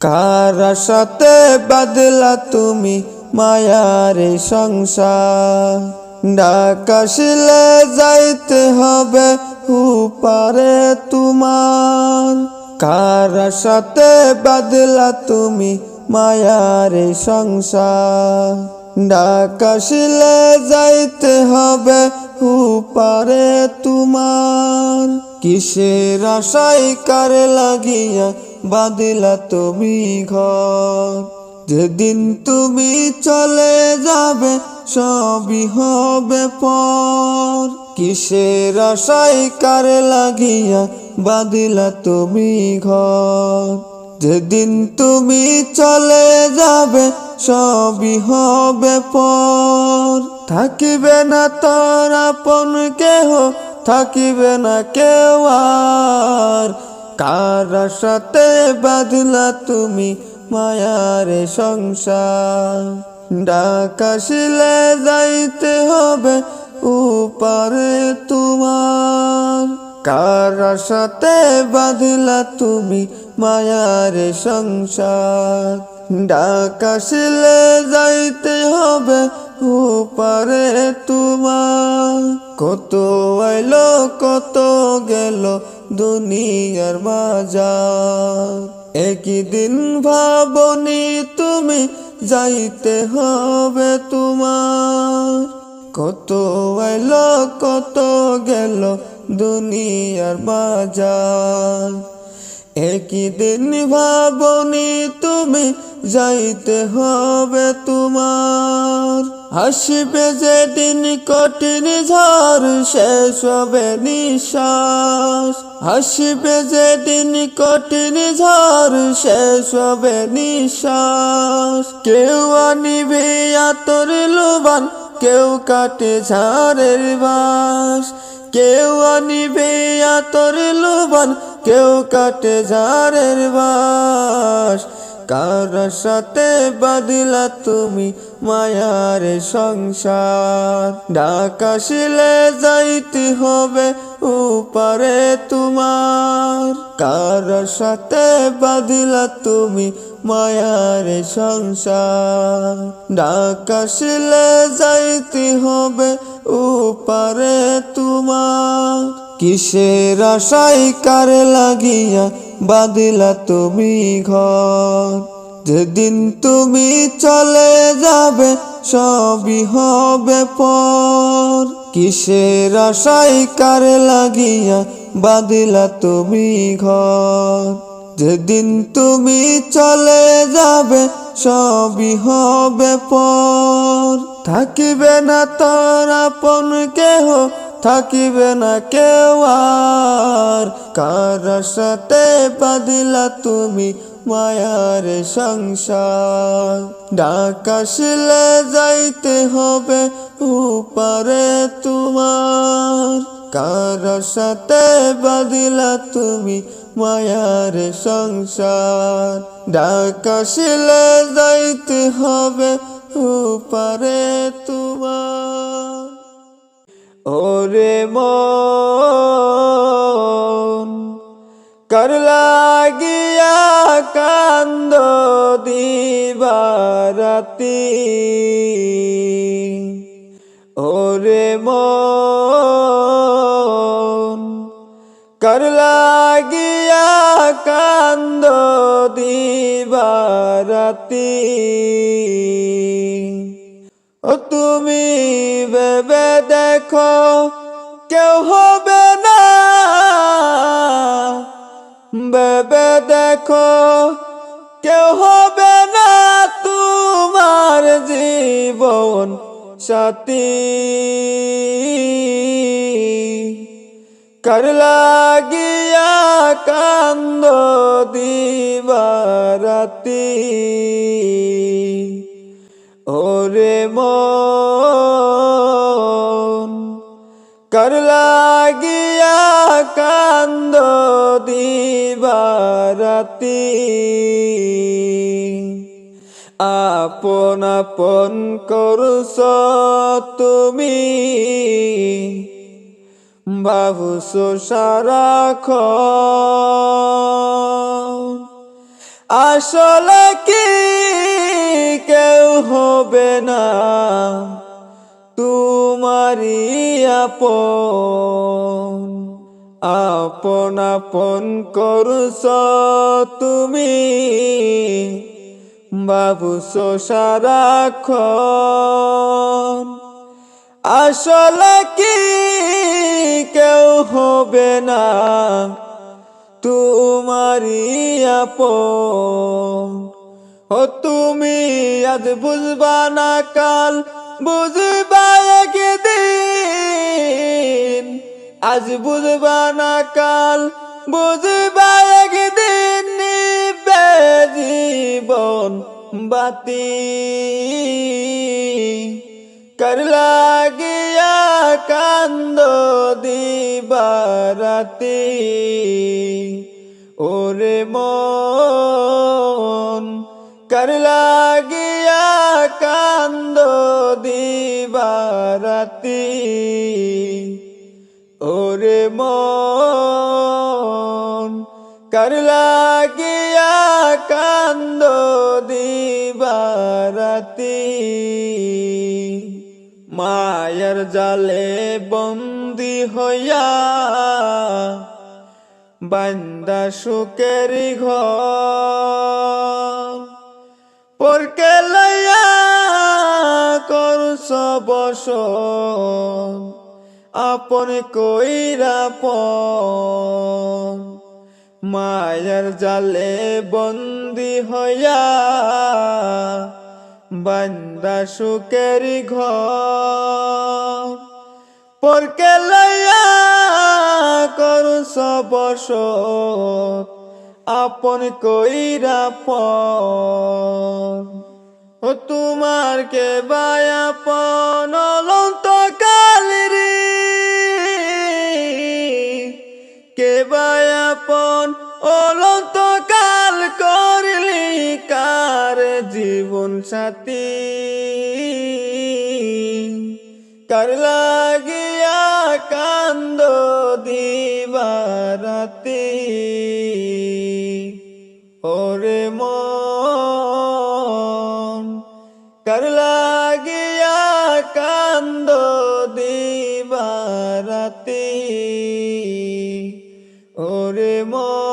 কার সাথে বাদলা তুমি মায়ার সংসার? ডাকাশিলে যাইতে হবে উপারে তোমার। কার সাথে বাদলা তুমি মায়ার সংসার? ডাকাশিলে যাইতে হবে উপারে তোমার। কিসের আশাই কার লাগিয়া বাদিলা তুমি ঘর। যেদিন তুমি চলে যাবে, সবই হবে পর। কিসের আশাই কার লাগিয়া বাদিলা তুমি ঘর? যেদিন তুমি চলে যাবে, সবই হবে পর। থাকিবে না তোর আপন কেহ, থাকিবে না কেউ আর। কার সাথে বাঁধলা তুমি মায়ার সংসার? ডাকাশিলে যাইতে হবে উপারে তোমার। কার সাথে বাঁধলা তুমি মায়ার সংসার? ডাকাশিলে যাইতে হবে উপারে তোমার। কত আইলো, কত গেল দুনিয়ার বাজার। একই দিন ভাবনি তুমি যাইতে হবে তোমার। কত আইলো, কত গেল দুনিয়ার বাজার। একই দিন ভাবনি তুমি যাইতে হবে তোমার। হাসিবে যে দিন কঠিন ঝড় শেষ হবে নিঃশ্বাস। হাসিবে যে দিন কঠিন ঝড় শেষ হবে নিঃশ্বাস। কেউ আনিবে আতর লোবান, কেউ কাটে ঝাড়ের বাস কেউ আনিবে আতর লোবান, কেউ কাটে ঝাড়ের বাস কার সাথে বাদিলা তুমি মায়ার সংসার? ডাকাশিলে যাইতে হবে উপারে তোমার। কার সাথে বাদিলা তুমি মায়ার সংসার? ডাকাশিলে যাইতে হবে উপারে তোমার। কিসের আশাই কার লাগিয়া বাদিলা তুমি ঘর? যেদিন তুমি চলে যাবে, সবই হবে পর। কিসের আশাই কার লাগিয়া বাদিলা তুমি ঘর? যেদিন তুমি চলে যাবে, সবই হবে পর। থাকিবে না তোর আপন কেহ থাকিবে না কেউ আর। কার সাথে বাদিলা তুমি মায়ার সংসার? ডাকাশিলে যাইতে হবে উপারে তোমার। কার সাথে বাদিলা তুমি মায়ার সংসার? ডাকাশিলে যাইতে হবে উপারে তোমার। ওরে মন কর লাগিয়া কান্দ দিবারাতি? ওরে মন কর লাগিয়া কান্দ দিবারাতি? তুমি ভেবে দেখো, কেউ হবে না। ভেবে দেখো, কেউ হবে না তোমার জীবন সাথী। কর লাগিয়া কান্দ দিবারাতি মন। কর লাগিয়া কান্দ দিবারাতি? আপন আপন করছ তুমি। বাবুস সারাক্ষণ আসলে হবে না। তোমারি আপন। আপন আপন করছ তুমি। বাবু সারাক্ষণ। আসলে কি কেউ হবে না। তোমারি আপন। ও তুমি আজ বুঝবা না কাল, বুঝবা একদিন। আজ বুঝবা না কাল, বুঝবা একদিন নিবে জীবন বাতি কর লাগিয়া কান্দ দিবারাতি ওরে মন কর লাগিয়া কান্দ দিবারাতি ওরে মন কর লাগিয়া কান্দ দিবারাতি মায়ার জালে বন্দি হইয়া বান্দা সুকের ঘর পরকে লইয়া করছ বসন, আপন কইরা পন। মায়ার জালে বন্দি হইয়া বান্দা সুকের ঘর। পরকে লইয়া করছ বসত আপন কইরা পন ও তোমার কে বায়াপন অলন্ত কালিরি কে বায়াপন অলন্ত কাল করলি কার জীবন সাথী? কার লাগিয়া কান্দ দিবারাতি ওরে মন কার লাগিয়া কান্দ দিবারাতি ওরে মন